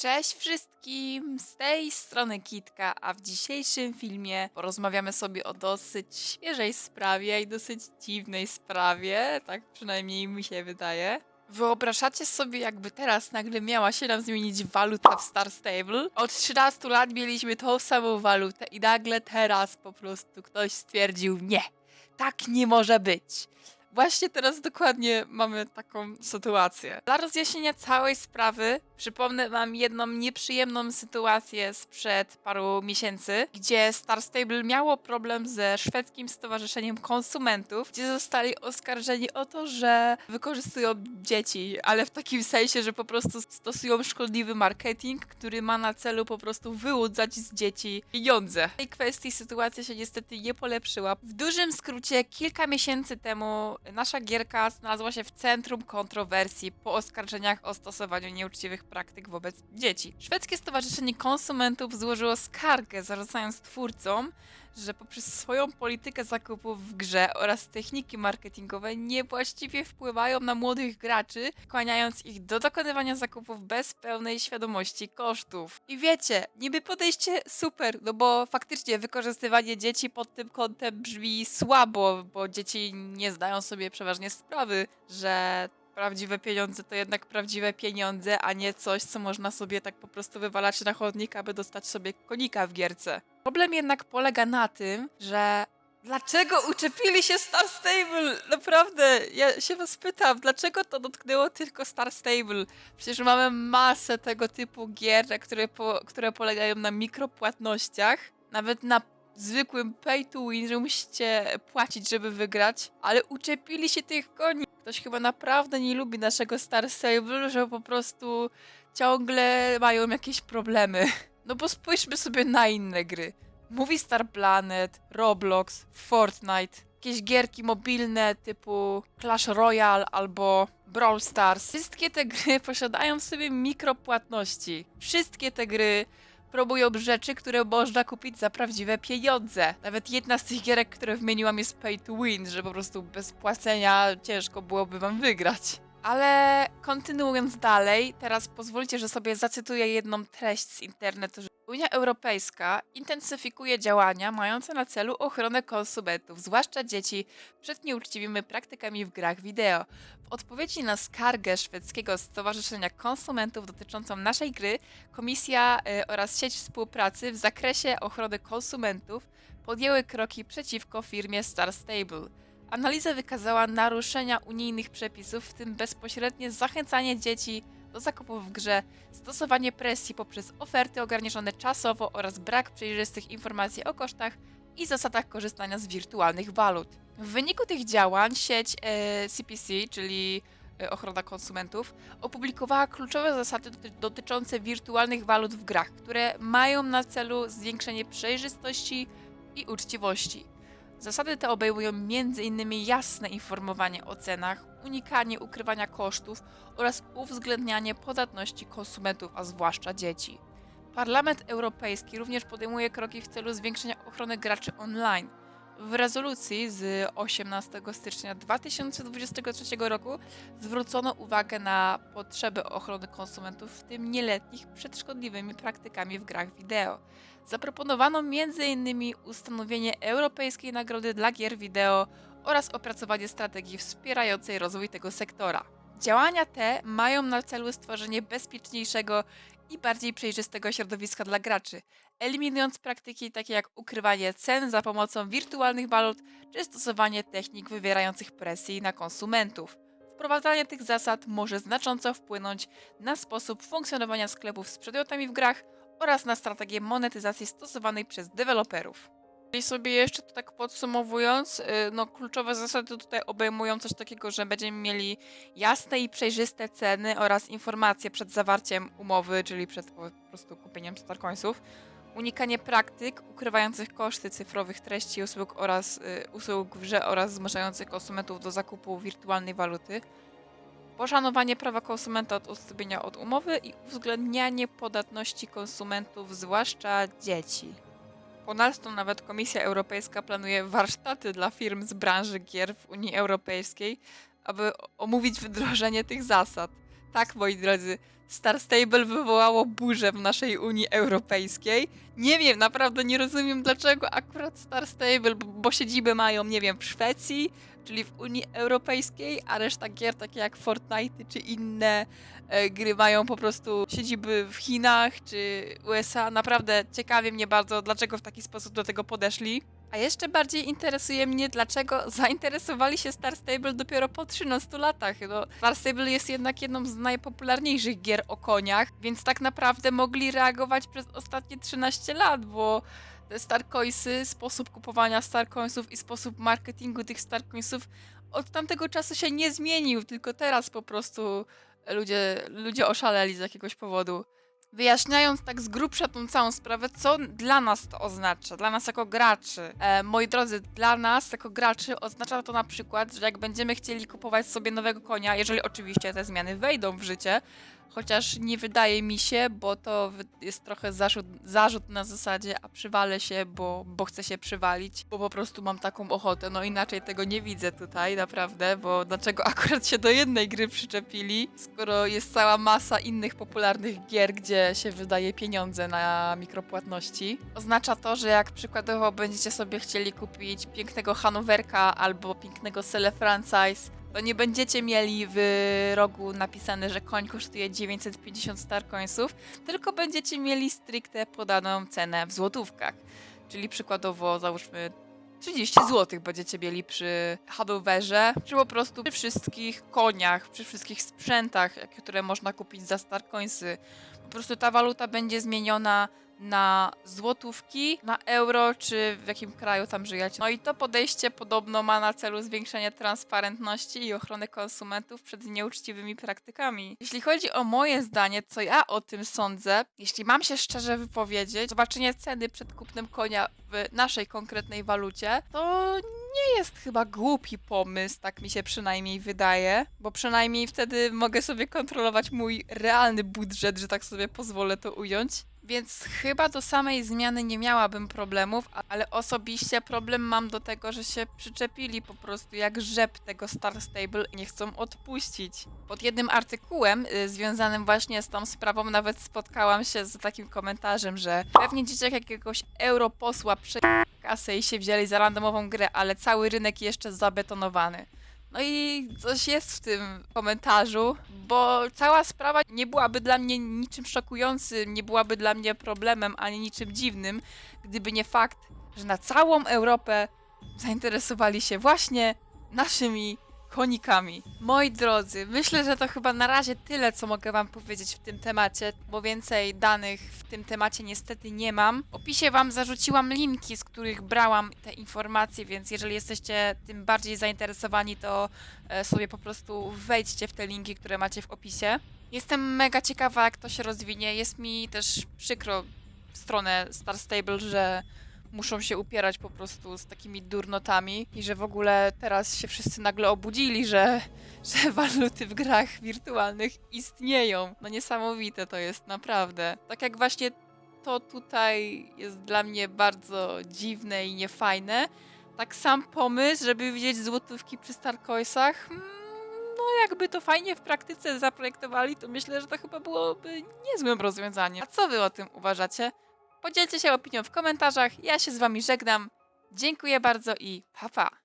Cześć wszystkim, z tej strony Kitka, a w dzisiejszym filmie porozmawiamy sobie o dosyć świeżej sprawie i dosyć dziwnej sprawie, tak przynajmniej mi się wydaje. Wyobrażacie sobie, jakby teraz nagle miała się nam zmienić waluta w Star Stable? Od 13 lat mieliśmy tą samą walutę i nagle teraz po prostu ktoś stwierdził nie, tak nie może być. Właśnie teraz dokładnie mamy taką sytuację. Dla rozjaśnienia całej sprawy przypomnę wam jedną nieprzyjemną sytuację sprzed paru miesięcy, gdzie Star Stable miało problem ze szwedzkim Stowarzyszeniem Konsumentów, gdzie zostali oskarżeni o to, że wykorzystują dzieci, ale w takim sensie, że po prostu stosują szkodliwy marketing, który ma na celu po prostu wyłudzać z dzieci pieniądze. W tej kwestii sytuacja się niestety nie polepszyła. W dużym skrócie, kilka miesięcy temu nasza gierka znalazła się w centrum kontrowersji po oskarżeniach o stosowaniu nieuczciwych praktyk wobec dzieci. Szwedzkie Stowarzyszenie Konsumentów złożyło skargę, zarzucając twórcom, że poprzez swoją politykę zakupów w grze oraz techniki marketingowe niewłaściwie wpływają na młodych graczy, skłaniając ich do dokonywania zakupów bez pełnej świadomości kosztów. I wiecie, niby podejście super, no bo faktycznie wykorzystywanie dzieci pod tym kątem brzmi słabo, bo dzieci nie zdają sobie przeważnie sprawy, że prawdziwe pieniądze to jednak prawdziwe pieniądze, a nie coś, co można sobie tak po prostu wywalać na chodnik, aby dostać sobie konika w gierce. Problem jednak polega na tym, że dlaczego uczepili się Star Stable? Naprawdę, ja się was pytam, dlaczego to dotknęło tylko Star Stable? Przecież mamy masę tego typu gier, które, po, które polegają na mikropłatnościach, nawet na zwykłym pay to win, że musicie płacić, żeby wygrać, ale uczepili się tych koni. Ktoś chyba naprawdę nie lubi naszego Star Stable, że po prostu ciągle mają jakieś problemy. No bo spójrzmy sobie na inne gry. Movie Star Planet, Roblox, Fortnite, jakieś gierki mobilne typu Clash Royale albo Brawl Stars. Wszystkie te gry posiadają w sobie mikropłatności. Wszystkie te gry próbują rzeczy, które można kupić za prawdziwe pieniądze. Nawet jedna z tych gierek, które wymieniłam jest pay to win, że po prostu bez płacenia ciężko byłoby wam wygrać. Ale kontynuując dalej, teraz pozwólcie, że sobie zacytuję jedną treść z internetu. Unia Europejska intensyfikuje działania mające na celu ochronę konsumentów, zwłaszcza dzieci, przed nieuczciwymi praktykami w grach wideo. W odpowiedzi na skargę szwedzkiego Stowarzyszenia Konsumentów dotyczącą naszej gry, Komisja y, oraz sieć współpracy w zakresie ochrony konsumentów podjęły kroki przeciwko firmie Star Stable. Analiza wykazała naruszenia unijnych przepisów, w tym bezpośrednie zachęcanie dzieci do zakupów w grze, stosowanie presji poprzez oferty ograniczone czasowo oraz brak przejrzystych informacji o kosztach i zasadach korzystania z wirtualnych walut. W wyniku tych działań sieć e, CPC, czyli e, ochrona konsumentów, opublikowała kluczowe zasady doty- dotyczące wirtualnych walut w grach, które mają na celu zwiększenie przejrzystości i uczciwości. Zasady te obejmują m.in. jasne informowanie o cenach, unikanie ukrywania kosztów oraz uwzględnianie podatności konsumentów, a zwłaszcza dzieci. Parlament Europejski również podejmuje kroki w celu zwiększenia ochrony graczy online. W rezolucji z 18 stycznia 2023 roku zwrócono uwagę na potrzeby ochrony konsumentów, w tym nieletnich, przed szkodliwymi praktykami w grach wideo. Zaproponowano m.in. ustanowienie Europejskiej Nagrody dla Gier Wideo oraz opracowanie strategii wspierającej rozwój tego sektora. Działania te mają na celu stworzenie bezpieczniejszego i bardziej przejrzystego środowiska dla graczy, eliminując praktyki takie jak ukrywanie cen za pomocą wirtualnych walut czy stosowanie technik wywierających presji na konsumentów. Wprowadzanie tych zasad może znacząco wpłynąć na sposób funkcjonowania sklepów z przedmiotami w grach oraz na strategię monetyzacji stosowanej przez deweloperów. Czyli sobie jeszcze tak podsumowując, y, no kluczowe zasady tutaj obejmują coś takiego, że będziemy mieli jasne i przejrzyste ceny oraz informacje przed zawarciem umowy, czyli przed po prostu kupieniem Starcoinsów, unikanie praktyk ukrywających koszty cyfrowych treści usług oraz y, usług w grze oraz zmuszających konsumentów do zakupu wirtualnej waluty, poszanowanie prawa konsumenta od odstąpienia od umowy i uwzględnianie podatności konsumentów, zwłaszcza dzieci. Ponadto nawet Komisja Europejska planuje warsztaty dla firm z branży gier w Unii Europejskiej, aby omówić wdrożenie tych zasad. Tak, moi drodzy, Star Stable wywołało burzę w naszej Unii Europejskiej. Nie wiem, naprawdę nie rozumiem dlaczego akurat Star Stable, bo, siedzibę mają, nie wiem, w Szwecji, czyli w Unii Europejskiej, a reszta gier, takie jak Fortnite czy inne e, gry, mają po prostu siedziby w Chinach czy USA. Naprawdę ciekawi mnie bardzo, dlaczego w taki sposób do tego podeszli. A jeszcze bardziej interesuje mnie, dlaczego zainteresowali się Star Stable dopiero po 13 latach. No, Star Stable jest jednak jedną z najpopularniejszych gier o koniach, więc tak naprawdę mogli reagować przez ostatnie 13 lat, bo te Starcoinsy, sposób kupowania Starcoinsów i sposób marketingu tych Starcoinsów od tamtego czasu się nie zmienił, tylko teraz po prostu ludzie, ludzie oszaleli z jakiegoś powodu. Wyjaśniając tak z grubsza tą całą sprawę, co dla nas to oznacza, dla nas jako graczy. E, moi drodzy, dla nas jako graczy oznacza to na przykład, że jak będziemy chcieli kupować sobie nowego konia, jeżeli oczywiście te zmiany wejdą w życie, chociaż nie wydaje mi się, bo to jest trochę zarzut, zarzut na zasadzie, a przywalę się, bo, bo chcę się przywalić, bo po prostu mam taką ochotę. No inaczej tego nie widzę tutaj, naprawdę, bo dlaczego akurat się do jednej gry przyczepili, skoro jest cała masa innych popularnych gier, gdzie się wydaje pieniądze na mikropłatności. Oznacza to, że jak przykładowo będziecie sobie chcieli kupić pięknego Hanowerka albo pięknego Sele to nie będziecie mieli w rogu napisane, że koń kosztuje 950 starcoinsów, tylko będziecie mieli stricte podaną cenę w złotówkach. Czyli przykładowo załóżmy 30 zł będziecie mieli przy Hanowerze, czy po prostu przy wszystkich koniach, przy wszystkich sprzętach, które można kupić za starcoinsy. Po prostu ta waluta będzie zmieniona na złotówki, na euro, czy w jakim kraju tam żyjecie. No i to podejście podobno ma na celu zwiększenie transparentności i ochrony konsumentów przed nieuczciwymi praktykami. Jeśli chodzi o moje zdanie, co ja o tym sądzę, jeśli mam się szczerze wypowiedzieć, zobaczenie ceny przed kupnem konia w naszej konkretnej walucie, to nie jest chyba głupi pomysł, tak mi się przynajmniej wydaje, bo przynajmniej wtedy mogę sobie kontrolować mój realny budżet, że tak sobie pozwolę to ująć. Więc chyba do samej zmiany nie miałabym problemów, ale osobiście problem mam do tego, że się przyczepili po prostu jak rzep tego Star Stable i nie chcą odpuścić. Pod jednym artykułem y, związanym właśnie z tą sprawą nawet spotkałam się z takim komentarzem, że pewnie dzieciak jakiegoś europosła prze kasę i się wzięli za randomową grę, ale cały rynek jeszcze zabetonowany. No i coś jest w tym komentarzu, bo cała sprawa nie byłaby dla mnie niczym szokującym, nie byłaby dla mnie problemem ani niczym dziwnym, gdyby nie fakt, że na całą Europę zainteresowali się właśnie naszymi konikami. Moi drodzy, myślę, że to chyba na razie tyle, co mogę Wam powiedzieć w tym temacie, bo więcej danych w tym temacie niestety nie mam. W opisie Wam zarzuciłam linki, z których brałam te informacje, więc jeżeli jesteście tym bardziej zainteresowani, to e, sobie po prostu wejdźcie w te linki, które macie w opisie. Jestem mega ciekawa, jak to się rozwinie. Jest mi też przykro w stronę Star Stable, że muszą się upierać po prostu z takimi durnotami i że w ogóle teraz się wszyscy nagle obudzili, że, że waluty w grach wirtualnych istnieją. No niesamowite to jest, naprawdę. Tak jak właśnie to tutaj jest dla mnie bardzo dziwne i niefajne, tak sam pomysł, żeby widzieć złotówki przy Starcoisach, mm, no jakby to fajnie w praktyce zaprojektowali, to myślę, że to chyba byłoby niezłym rozwiązaniem. A co wy o tym uważacie? Podzielcie się opinią w komentarzach. Ja się z wami żegnam. Dziękuję bardzo i pa pa!